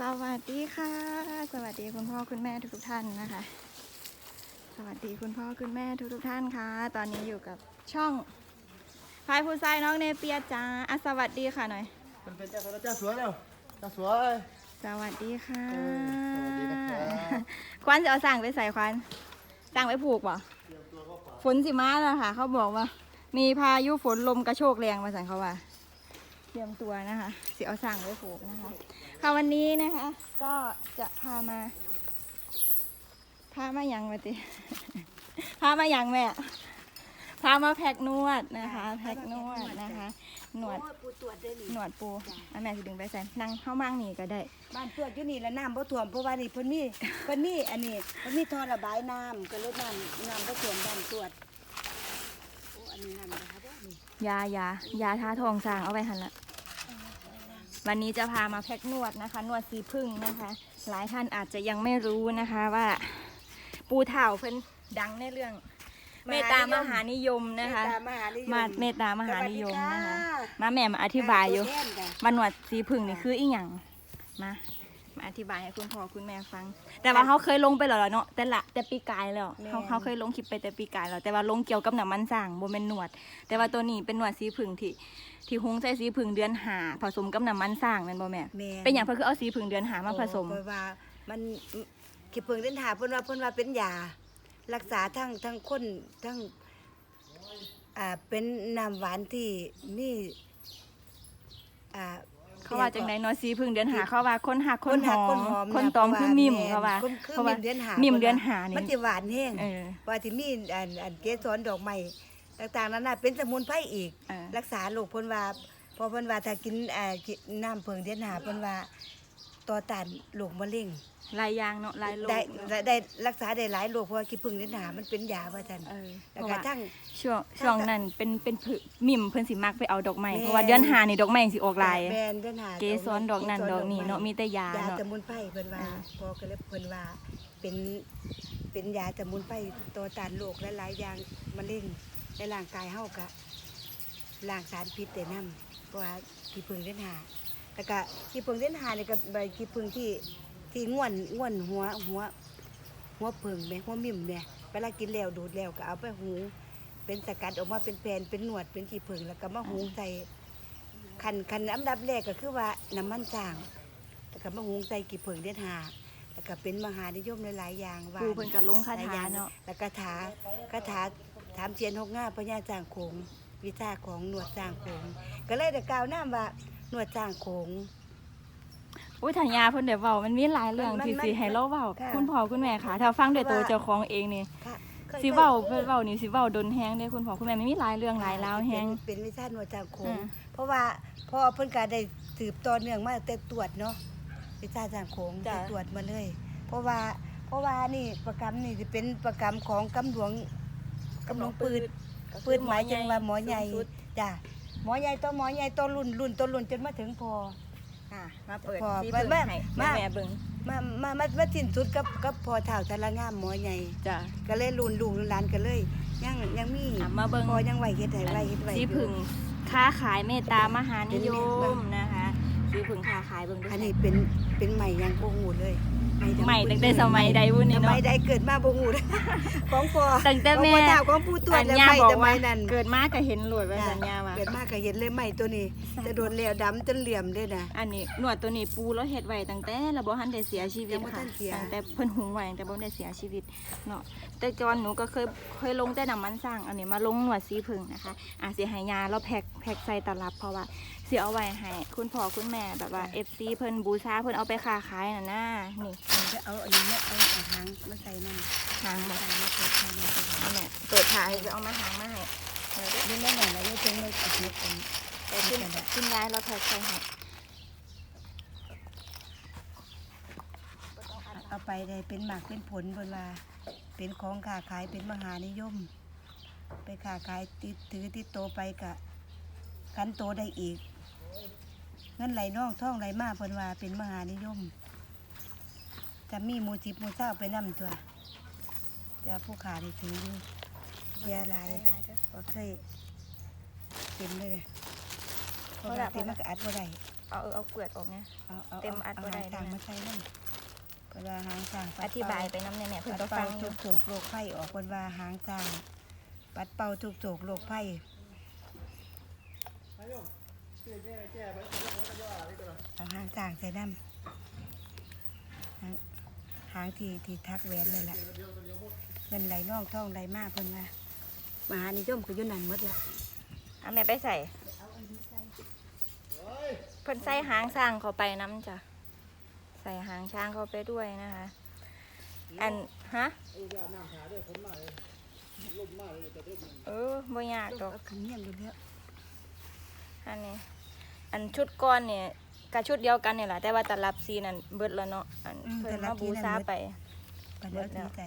สวัสดีค่ะ สวัสดีคุณพ่อคุณแม่ทุกๆท่านนะคะ สวัสดีคุณพ่อคุณแม่ทุกๆท่านค่ะ ตอนนี้อยู่กับช่องพายผู้ชายน้องเนเปียจ้าอะสวัสดีค่ะหน่อยเป็นเป็นเจ้าเจ้าสวยเร็วเจ้าสวย สวัสดีค่ะเออสวัสดีนะครับ ควันจะเอาสั่งไปใส่ควันสั่งไปผูกป่ะฝนสิมาแล้วค่ะ เขาบอกว่า มีพายุฝนลมกระโชกแรงมาสั่งเขาว่า เตรียมตัวนะคะ เสิเอาสั่งไว้ผูกนะคะ ค่ะวันนี้นะคะ ก็จะพามา พามายังมาติพามายังแม่ พามาแพ็กนวดนะคะ แพ็กนวดนะคะ หนวดปูตรวจได้นี่หนวดปูอะแม่สิดึงไปใส่นั่งเข้ามั่งนี่ก็ได้ บ้านตรวจอยู่นี่แล้วน้ำบ่ท่วมเพราะว่านี่เพิ่นมีเพิ่นมีอันนี้เพิ่นมีท่อระบายน้ำก็ลยน้ำน้ำบ่ท่วมบ้านตรวจโอ้อันนี้น้ำนะครับนี่ ยายายาทาทองสร้างเอาไว้หันละวันนี้จะพามาแพ็กนวดนะคะ นวดสีพึ่งนะคะ หลายท่านอาจจะยังไม่รู้นะคะว่า ปูเถ่าเพิ่นดังในเรื่องเมตตามหานิยมนะคะเมตตามหานิยมมาเมตตามหานิยมนะคะสวัสดีค่ะมาแม่มาอธิบายอยู่ตัวแทนจ้ะวันหนวดสีพึ่งนี่คืออีหยังมา มาอธิบายให้คุณพ่อคุณแม่ฟัง แต่ว่าเขาเคยลงไปแล้วล่ะเนาะแต่ละแต่ปีกายแล้วเขาเขาเคยลงคลิปไปแต่ปีกายแล้วแต่ว่าลงเกี่ยวกับหนังมันสร้างบนเป็นหนวด แต่ว่าตัวนี้เป็นหนวดสีพึ่งที่ที่หุงใส่สีพึ่งเดือนหาผสมกับน้ำมันสร้างนั่นบ่แม่แม่เป็นอย่างเพื่อคือเอาสีพึ่งเดือนหามาผสม โอ้เพราะว่า มันขี้เพิ่งเล่นหาเพิ่นว่าเพิ่นว่าเป็นยา รักษาทั้งทั้งคนทั้งอ่าเป็นน้ำหวานที่มีอ่า เขาว่าจังไดเนาะสีพึ่งเดือนหาเขาว่าคนหักคคนนหหัอกคนมหอมคนตอมคือมิมเขาว่าคนคือเขามิว่ามเดือนหามิมิมเดือนหานี่มันจะหวานแห้งเออว่าที่มีอันอันเกสรดอกไม้ต่างๆนั้นน่ะเป็นสมุนไพรอีกเออรักษาโรคเพิ่นว่าพอเพิ่นว่าถ้ากินอ่ากินน้ำเพิงเดือนหาเพิ่นว่า ต่อต้านโรคมะเร็งลายยางเนาะลายโลได้กเนาะได้ได้รักษาได้หลายโรคเพราะว่าขี้ผึ้งเดือนหามันเป็นยาว่าซั่นเออเพแล้วราะก็ว่าทั้ง ช่วงช่วงนั้นเป็นเป็นผึมิมเพิ่นสิมักไปเอาดอกไม้แม่ เพราะว่าเดือนหานี่ดอกไม้สิออกลาย แบนเดือนหาเกสรดอกนั่นดอกนี่เนาะมีแต่ยายาเนาะสมุนไพรเพิ่นว่าอ่า พอก็เลยเพิ่นว่าเป็นเป็นยาสมุนไพรต่อต้านโรคหลายๆอย่างมะเร็งในร่างกายเฮาก็ล้างสารพิษได้นํเพราะว่าขี้ผึ้งเดือนหา แล้วก็ขี้ผึ้งเดือนหานี่ก็ใบขี้ผึ้งที่ที่ง่วนง่วนหัวหัว หัวผึ่งแม่หัวมิ่มเนี่ยเวลากินแล้วดูดแล้วก็เอาไปหุงเป็นสกัดออกมาเป็นแผ่นเป็นหนวดเป็นขี้ผึ่งแล้วก็มาหุงใส่คันคันอันดับแรกก็คือว่าน้ำมันจางแล้วก็มาหุงใส่ขี้ผึ่งเด็ดหาแล้วก็เป็นมหานิยมหลายๆอย่างว่าครูเพิ่นก็ลงคาหลายอถาย่างเนาะแล้วก็ถาคาถาถามเชียนหกง่าพญาจางโขงวิชาของหนวดจางโขงก็เลยแต่กล่าวน้ำว่าห นวดจางโขง อุ้ยถัญญาเพิ่นได้เว้ามันมีหลายเรื่องมันที่มันสิให้เราเว้าค่ะคุณพ่อคุณแม่ค่ะ ถ้าฟังด้วยตัวว่า เจ้าของเองนี่ค่ะคยสิเว้าเพิ่นเว้านี่สิเว้าดนแฮงเด้คุณพ่อคุณแม่มันมีหลายเรื่องหลายราวแฮง เป็นเป็นวิชาหนวดจางโขง อ่า เพราะว่าพอเพิ่นก็ได้สืบต่อเนื่องมาแต่ตรวจเนาะวิชาจางโขงได้ตรวจมาเลย เพราะว่าเพราะว่านี่ประกรรมนี่สิเป็นประกรรมของกำหลวงกำหลวงปืดปืดหมายถึงว่าหมอใหญ่จ้ะ หมอใหญ่ต่อหมอใหญ่ต่อรุ่นรุ่นต่อรุ่นจนมาถึงพอค่ะมาเปิดพอสีมาเบิ่งมาให้มา แม่เบิ่งมามามามาสิ้นสุดกับกับพอเฒ่าทะละงามหมอใหญ่จ้ะ ก็เลยรุ่นลูกรุ่นหลานก็เลย ยังยังมีอะมาเบิ่ง พอยังไหวเฮ็ดให้ไหวเฮ็ดไหวสีอยู่ ผึ่งค้าขายเมตตามหานิยเป็นเมตมนะคะสีผึ่งค้าขายเบิ่งด้วยอันนี้เป็นเป็นใหม่ยังบ่ฮู้เลย ใหม่ตั้งแต่สมัยใดวุ้นนี่สเนาะมัยใดเกิดมาบ่ฮู้เลยของพ่อตั้งแต่ของแม่พ่อเฒ่าของปู่ตรวจอันแล้วย่าใหม่บอกสมัว่ายนั้นเกิดมาก็เห็นหลวดว่าสัญญาว่า เกิดมาก็เห็นเลยใหม่ตัวนี้จะโดนแล้วดำจนเหลี่ยมเลยนะ อันนี้หนวดตัวนี้ปูแล้วเฮ็ดไว้ตั้งแต่เราบ่ทันได้เสียชีวิตยังบ่ทัค่ะนเสีย ตั้งแต่เพิ่นหุงไว้ตั้งแต่บ่ได้เสียชีวิตเนาะแต่ก่อนหนูก็เคยเคยลงแต่น้ำมันสร้าง อันนี้มาลงหนวดสีผึ่งนะคะอะสิให้ยาแล้วแพ็คแพ็คใส่ตลับเพราะว่า สิเอาไว้ให้คุณพ่อคุณแม่แบบว่า FC เพิ่นบูชาเพิ่นเอาไปค้าขายน่ะนะนี่จะเอาอันนี้เนี่ยเอาเอาทางมาใส่นั่นหางบ่ใส่มาเปิดใส่มาเปิดใส่มาแม่เปิดท้ายจะเอามาหางมาให้เออเล่นได้หน่อยแล้วยังไม่เอาเน็ตกันแต่ขึ้นขึ้นได้แล้วแพ็คใส่ให้เอาไปได้เป็นหมากเป็นผลบนว่าเป็นของค้าขายเป็นมหานิยม ไปค้าขายติดถือติดโตไปกะกันโตได้อีก เงินไหลน่องท่องไหลมาเพิ่นว่าเป็นมหานิยมจะมีหมูจิบหมูเจ้าไปนํตัว จะผู้ขาได้ถืออยู่เยอะหลายว่าเคยเป็นเลยนะเพราะว่าเป็นมันก็อัดบ่ได้เอาเออเอาเกลือดออกเนี่ยเอาเอาเต็มอัดบ่เอาได้หางเลยนะต่างมาใส่นั่นเวลาหางต่างปัดอธิบายไปน้ำเนี่ยเนี่ยเพิ่นปัก็ดฟัเป่างอทุยู่กโศกโรคไข้ออกคนว่าหางต่างปัดเป่าทุกโศกโรคไข้ไปโยม เอาหางต่างใส่น้ำหางหางทีทีทักแหวนเลยล่ะเงินไหลน่องท่องไหลมากเพิ่นว่ามาหานิยมก็ยู่นันมดละเอาแม่ไปใส่เพิ่นใส่หางสร้างเข้าไปน้ำจ้ะใส่หางช้างเข้าไปด้วยนะคะอันฮะไอ้ยาน้ำหาด้วยคนมาเลยลมมากเลยแต่เด็กมันเออบ่ยากดอกเอาขึ้นเงียบอยู่แล้ว อันนี้ อันชุดก้อนเนี่ยกับชุดเดียวกันเนี่ยแหละแต่ว่าตลับซีนั่นเบิดแล้วเนาะอันเพิ่นมาบูซาไปปัดแล้วถือใจ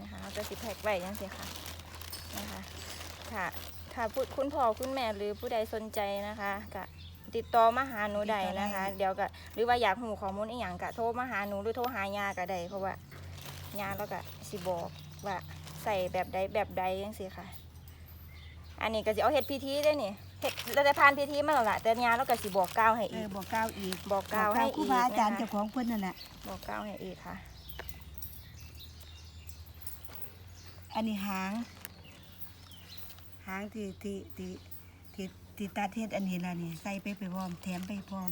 นะคะก็สิแพ็กไว้ยังสิค่ะนะคะถ้าถ้าพูดคุณพ่อคุณแม่หรือผู้ใดสนใจนะคะก็ติดต่อมาหาหนูได้นะคะ เดี๋ยวก็หรือว่าอยากหูข้อมูลอีหยังก็โทรมาหาหนูหรือโทรหายาก็ได้เพราะว่ายาแล้วก็สิบอกว่าใส่แบบใดแบบใดยังสิค่ะ อันนี้ก็สิเอาเฮ็ดพิธีได้นี่เฮ็ดเราจะผ่านพิธีมาแล้วล่ะแต่ยาแล้วก็สิบอกกล่าวให้เออีอกบอกกล่าวอีกบอกกล่าวให้ครูอีกบาอาจารย์นะคะเจ้าของเพิ่นนั่นแหละบอกกล่าวให้อีกค่ะ อันนี้หาง หางที่ที่ที่ที่ที่ตาเทศอันนี้ล่ะนี่ใส่ไปไปพร้อมแถมไปพร้อม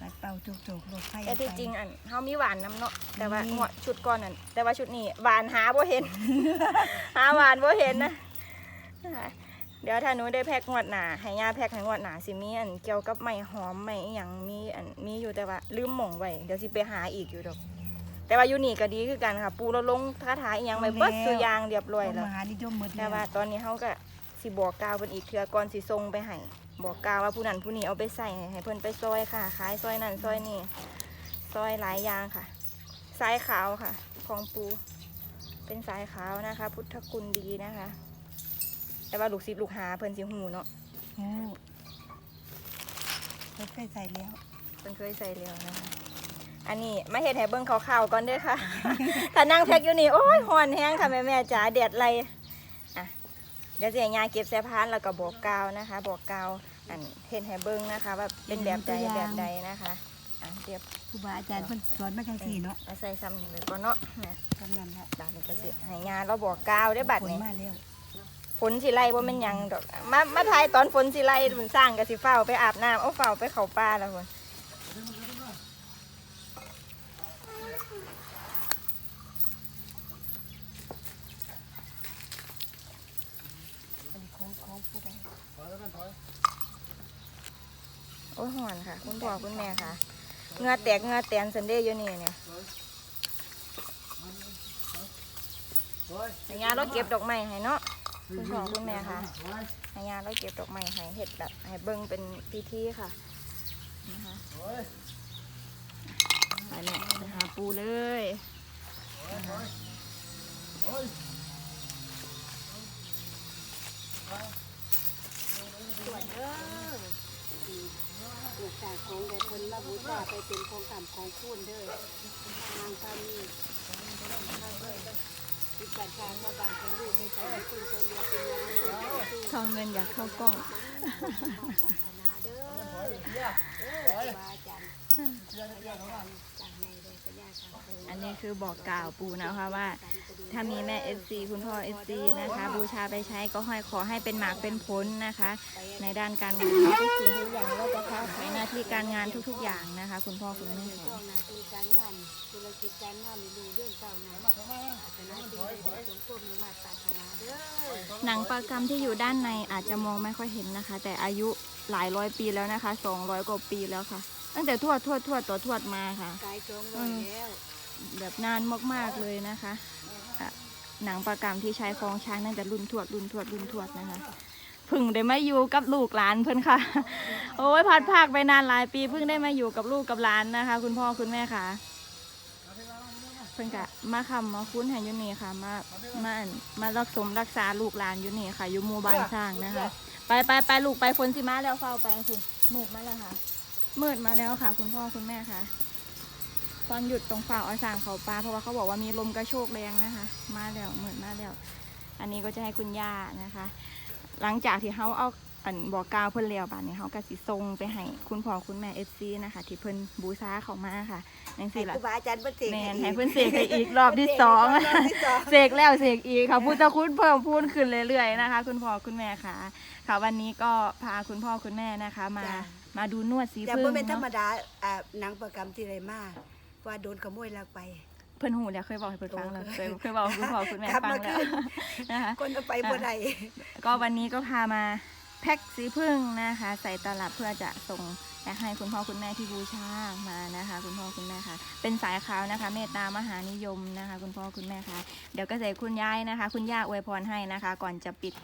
ปัดเป่าจุกจุกโรคไข้แต่ที่จริงอันเฮามีหวานน้ำเนาะแต่ว่ามีหัวชุดก่อนนั่นแต่ว่าชุดนี้หวานหาบ่เห็น หาหวานบ่เห็นนะ นะคะเดี๋ยวถ้าหนูได้แพ็กงวดหนาให้ย่าแพ็กให้งวดหนาสิมีอันเกี่ยวกับไม้หอมไม้อหยังมีอันมีอยู่แต่ว่าลืมหม่องไว้เดี๋ยวสิไปหาอีกอยู่ดอก แต่ว่าอยู่นี่ก็ดีคือกันค่ะ ปูเราลงคาถาอีหยังไว้เบิดสุอยางเรียบร้อยแล้วมหานิยมหมดแต่ว่าตอนนี้เขาก็สิบอกกล่าวเพิ่นอีกเทื่อก่อนสิส่งไปให้บอกกล่าวว่าผู้นั้นผู้นี้เอาไปใส่ให้ให้เพิ่นไปซอยค่ะขายซอยนั่นซอยนี่ซอยหลายอย่างค่ะสายขาวค่ะ ของปู เป็นสายขาวนะคะ พุทธคุณดีนะคะ แต่ว่าลูกศิษย์ลูกหาเพิ่นสิหูเนาะโอ้เพิ่นเคยใส่แล้วเพิ่นเคยใส่แล้วนะคะอันนี้มาเฮ็ดให้เบิ่งขาวๆก่อนเด้อค่ะ ถ้านั่งแพ็กอยู่นี่ โอ้ยฮ้อนแห้งค่ะ แม่แม่ๆจ๋าแดดไรอะ เดี๋ยวสิให้ยาเก็บแซ่พานแล้วก็บอกกล่าวนะคะ บอกกล่าวอันเฮ็ดให้เบิ่งนะคะว่าเป็นแบบใดแบบใดนะคะ อะเรียบครูบาอาจารย์เพิ่นสอนมาจังซี่เนาะเอาใส่ซ้ำนี่เลยก่อนเนาะนะกำนันละบาดนี้ก็สิให้ยาเราบอกกล่าวได้อบัดผลนี้มาแล้ว ฝนสิไล่บ่แม่นยังดอก มามาทายตอนฝนสิไล่มันสร้างก็สิเฝ้าไปอาบน้ำเอาเฝ้าไปเขาป่าแล้วนโอ้ยห่อนค่ะ คุณพ่อคุณแม่ค่ะเงือแตกเงือแตนซันเดย์อยู่นี่เนี่ยถอยให้ยาเราเก็บดอกไม้ให้เนาะ คุณพ่อคุณแม่ค่ะถอยให้ยาเราเก็บดอกไม้ให้เห็ดแบบให้เบิ่งเป็นพิธีค่ะนะคะไปแม่ไปหาปูเลยถอยเด้อหลูกสาวของได้เพิ่นมาบูชาไปเป็นของต่ำของคุณเด้อทางตามี ที่จัดการมาบางคนลูกให้ใส่คุณจนเรียเป็นยังไงสู้ทองเงินอยากเข้ากล้องศาสนาเด้อ อันนี้คือบอกกล่าวปูนะคะว่า ถ้ามีแม่เอฟซีคุณพ่อเอฟซีนะคะ บูชาไปใช้ก็ให้ขอให้เป็นหมากเป็นผลนะคะ ในด้านการงานทุกสิ่งทุกอย่างเราจะค้าขายหน้าที่การงานทุก ๆ อย่างนะคะ คุณพ่อคุณแม่เข้านาทีการงานธุรกิจการงานในรูเรื่องเก่านะศาสนาสิ่งใดๆจงก้มลงมาปรารถนาเด้อหนังปลากรรมที่อยู่ด้านในอาจจะมองไม่ค่อยเห็นนะคะ แต่อายุหลายร้อยปีแล้วนะคะสองร้อยกว่าปีแล้วค่ะ ตั้งแต่ทวดทวดทวดต่อทวดมาค่ะกายจงลอยแล้ว แบบนานมากๆเลยนะคะหนังประกรรมที่ใช้คลองช้างตั้งแต่รุ่นทวดรุ่นทวดรุ่นทวดนะคะพึ่งได้มาอยู่กับลูกหลานเพิ่อนค่ะ โอ้ยพัดภาคไปนานหลายปีเพิ่งได้มาอยู่กับลูกกับหลานนะคะ คุณพ่อคุณแม่ค่ะเพิ่นกะมาคำมาคุ้นให้อยุนี่ค่ะ มามามารักสมรักษาลูกหลานยูนี่ค่ะอยู่หมู่บ้านสร้างนะคะ ไปไปไปลูกไปฝนสิมาแล้วเฝ้าไปคุณมืดมาแล้วค่ะมืดมาแล้วค่ะ คุณพ่อคุณแม่ค่ะ ตอนหยุดตรงฝ่าเอาสางเขาปลาเพราะว่าเขาบอกว่ามีลมกระโชกแรงนะคะ มาแล้วเหมือนมาแล้ว อันนี้ก็จะให้คุณย่านะคะ หลังจากที่เขาเอาอันบอกกล่าวเพิ่นแล้วบาดนี้เฮาก็สิส่งไปให้คุณพ่อคุณแม่ FC นะคะ ที่เพิ่นบูชาเขามาค่ะจังให้ซี่ล่ะครูบาอาจารย์เพิ่นเสกแม่นอีกให้เพิ่นเสกให้อีกรอบที่สองรอบที่สองเสกแล้วเสกอีกค่ะพุทธคุณเพิ่มพูนขึ้นเรื่อยๆนะคะ คุณพ่อคุณแม่ค่ะ ค่ะวันนี้ก็พาคุณพ่อคุณแม่นะคะ มาจ้ะมาดูนวดสีแต่พึ่บ่งเป็นธรรมเนาะดาอ่าหนังประกรรมที่ไรมา ว่าโดนขโมยลักไป เพิ่นหูแล้วเคยบอกให้เพิ่นฟังแล้วโอ้เคยเคยบอกให้คุณพ่อคุณแม่กลับฟังมาแล้วคืนนะคะคนเอาไปบ่ได้ก็วันนี้ก็พามาแพ็คสีพึ่งนะคะ ใส่ตลับเพื่อจะส่งไปให้คุณพ่อคุณแม่ที่บูชามานะคะ คุณพ่อคุณแม่ค่ะ เป็นสายขาวนะคะ เมตตามหานิยมนะคะ คุณพ่อคุณแม่ค่ะ เดี๋ยวก็จะให้คุณยายนะคะ คุณย่าอวยพรให้นะคะ ก่อนจะปิด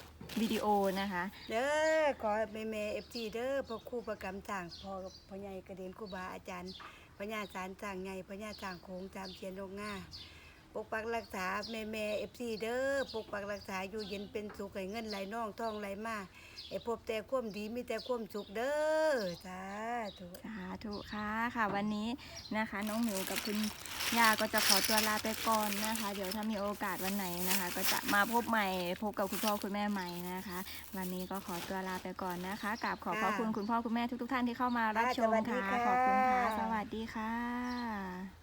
วิดีโอนะคะ เด้อขอแม่แม่เอฟซีเด้อพ่อครูประกรรมจ้างพ่อพ่อใหญ่กระเด็นครูบาอาจารย์ พญาสารจางไงพญาจางโคงจามเชียนลงง่าปกปักรักษาแม่แม่เอฟซีเด้อปกปักรักษาอยู่เย็นเป็นสุขให้เงินไหลน่องท่องไหลมา ไอ้พบแต่ความดีมีแต่ความสุขเด้อสาธุสาธุค่ะค่ะ วันนี้นะคะ น้องหมิวกับคุณย่าก็จะขอตัวลาไปก่อนนะคะ เดี๋ยวถ้ามีโอกาสวันไหนนะคะ ก็จะมาพบใหม่พบกับคุณพ่อคุณแม่ใหม่นะคะ วันนี้ก็ขอตัวลาไปก่อนนะคะกราบขอบพระคุณคุณพ่อคุณแม่ทุกๆท่านที่เข้ามารับชมค่ะขอบคุณค่ะสวัสดีค่ะ